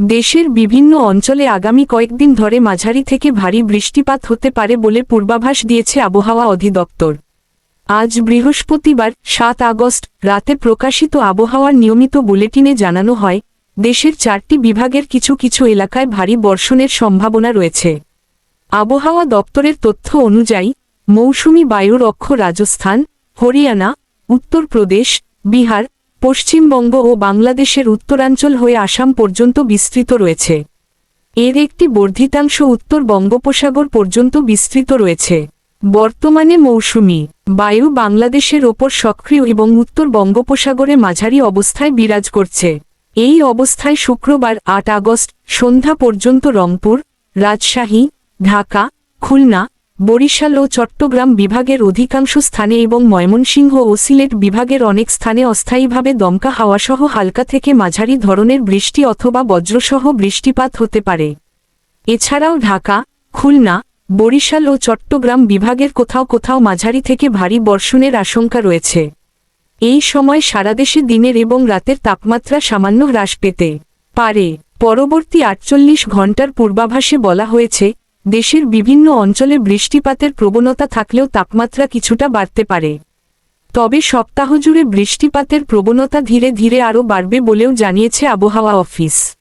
দেশের বিভিন্ন অঞ্চলে আগামী কয়েকদিন ধরে মাঝারি থেকে ভারী বৃষ্টিপাত হতে পারে বলে পূর্বাভাস দিয়েছে আবহাওয়া অধিদপ্তর। আজ বৃহস্পতিবার, সাত আগস্ট, রাতে প্রকাশিত আবহাওয়ার নিয়মিত বুলেটিনে জানানো হয়, দেশের চারটি বিভাগের কিছু কিছু এলাকায় ভারী বর্ষণের সম্ভাবনা রয়েছে। আবহাওয়া দপ্তরের তথ্য অনুযায়ী, মৌসুমি বায়ুর অক্ষ রাজস্থান, হরিয়ানা, উত্তরপ্রদেশ, বিহার পশ্চিমবঙ্গ ও বাংলাদেশের উত্তরাঞ্চল হয়ে আসাম পর্যন্ত বিস্তৃত রয়েছে। এর একটি বর্ধিতাংশ উত্তর বঙ্গোপসাগর পর্যন্ত বিস্তৃত রয়েছে। বর্তমানে মৌসুমি, বায়ু বাংলাদেশের ওপর সক্রিয় এবং উত্তর বঙ্গোপসাগরে মাঝারি অবস্থায় বিরাজ করছে। এই অবস্থায় শুক্রবার আট আগস্ট সন্ধ্যা পর্যন্ত রংপুর, রাজশাহী, ঢাকা, খুলনা বরিশাল ও চট্টগ্রাম বিভাগের অধিকাংশ স্থানে এবং ময়মনসিংহ ও সিলেট বিভাগের অনেক স্থানে অস্থায়ীভাবে দমকা হাওয়াসহ হালকা থেকে মাঝারি ধরনের বৃষ্টি অথবা বজ্রসহ বৃষ্টিপাত হতে পারে। এছাড়াও ঢাকা, খুলনা, বরিশাল ও চট্টগ্রাম বিভাগের কোথাও কোথাও মাঝারি থেকে ভারী বর্ষণের আশঙ্কা রয়েছে। এই সময় সারাদেশে দিনের এবং রাতের তাপমাত্রা সামান্য হ্রাস পেতে পারে। পরবর্তী আটচল্লিশ ঘণ্টার পূর্বাভাসে বলা হয়েছে দেশের বিভিন্ন অঞ্চলে বৃষ্টিপাতের প্রবণতা থাকলেও তাপমাত্রা কিছুটা বাড়তে পারে। তবে সপ্তাহ জুড়ে বৃষ্টিপাতের প্রবণতা ধীরে ধীরে আরও বাড়বে বলেও জানিয়েছে আবহাওয়া অফিস।